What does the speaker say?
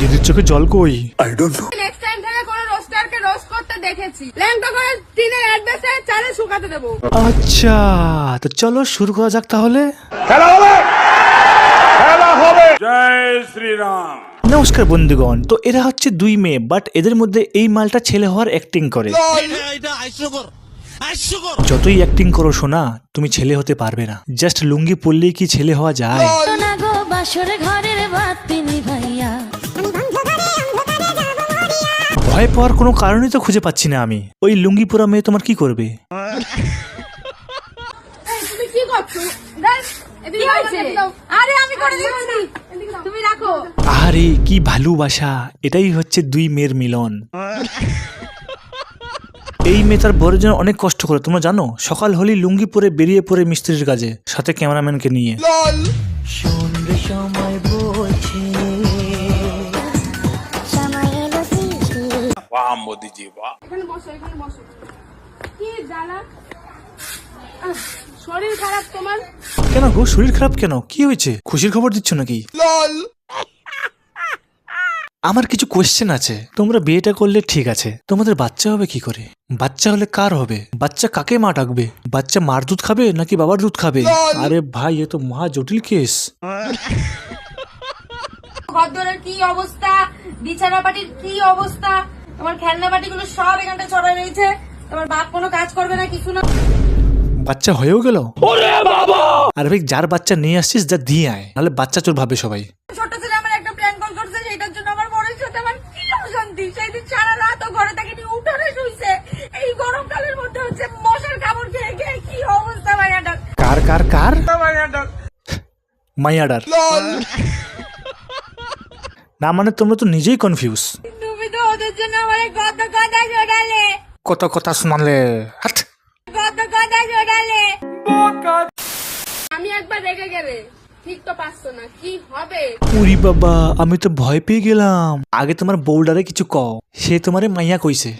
দিদির চোখে জল কই? নেক্সট টাইম থেকে কোনো রোস্টারকে রোস্ট করতে দেখেছি। ল্যাংটা করে টিনের অ্যাডভেস্টারে চালে শুকাতে দেবো। আচ্ছা তো চলো শুরু করা যাক তাহলে। জয় নমস্কার বন্ধুগণ তো এরা হচ্ছে দুই মেয়ে বাট এদের মধ্যে এই মালটা ছেলে হওয়ার অ্যাক্টিং করে। যতই অ্যাক্টিং করো শোনা তুমি ছেলে হতে পারবে না। জাস্ট লুঙ্গি পরলেই কি ছেলে হওয়া যায়? ঘরের বাতি নিভাইয়া। ভয় পাওয়ার কোনো কারণই তো খুঁজে পাচ্ছি না আমি। ওই লুঙ্গি পরা মেয়ে তোমার কি করবে? আরে কি ভালোবাসা। এটাই হচ্ছে দুই মেয়ের মিলন। এই মেয়ে তার বরের জন্য অনেক কষ্ট করে তোমরা জানো? সকাল হলেই লুঙ্গি পরে বেরিয়ে পড়ে মিস্ত্রির কাজে সাথে ক্যামেরাম্যানকে নিয়ে। শরীর খারাপ তোমার? কেন গো শরীর খারাপ কেন? কি হয়েছে? খুশির খবর দিচ্ছ নাকি? আমার কিছু কোয়েশ্চেন আছে। তোমরা বিয়েটা করলে ঠিক আছে। তোমাদের বাচ্চা হবে কি করে? বাচ্চা হলে কার হবে? বাচ্চা কাকে মা ডাকবে? বাচ্চা মার দুধ খাবে নাকি বাবার দুধ খাবে? আরে ভাই এ তো মহা জটিল কেস ঘরদোরের কি অবস্থা? বিছানা পাটির কি অবস্থা? তোমার খেলনা পাটিগুলো সব এখানটা ছড়া রয়েছে। তোমার বাপ কোনো কাজ করবে না কিছু না। বাচ্চা হয়েও গেল? আর ভাই যার বাচ্চা নিয়ে আসছিস যা দিয়ে আয়। নাহলে বাচ্চা চোর ভাবে সবাই। ছোট ছেলে আমার একটা প্ল্যান কল করছে সেটার জন্য আমার বড় সাথে আমার কি সেই দিন সারা রাত ঘরে থেকে উঠানে শুইছে। এই গরমকালের মধ্যে হচ্ছে মশার কামড় খেয়ে খেয়ে কি অবস্থা কার কার কার? না মানে তোমরা তো নিজেই কনফিউজ তুমি তো ওদের জন্য আমার কত কথা শোনালে কত কথা শোনালে। হাট। কত কথা শোনালে আমি একবার রেগে গেলে। ঠিক তো পারছ না কি হবে? উরি বাবা আমি তো ভয় পেয়ে গেলাম। আগে তোমার বোল্ডারে কিছু কও সে তোমারে মাইয়া কইছে।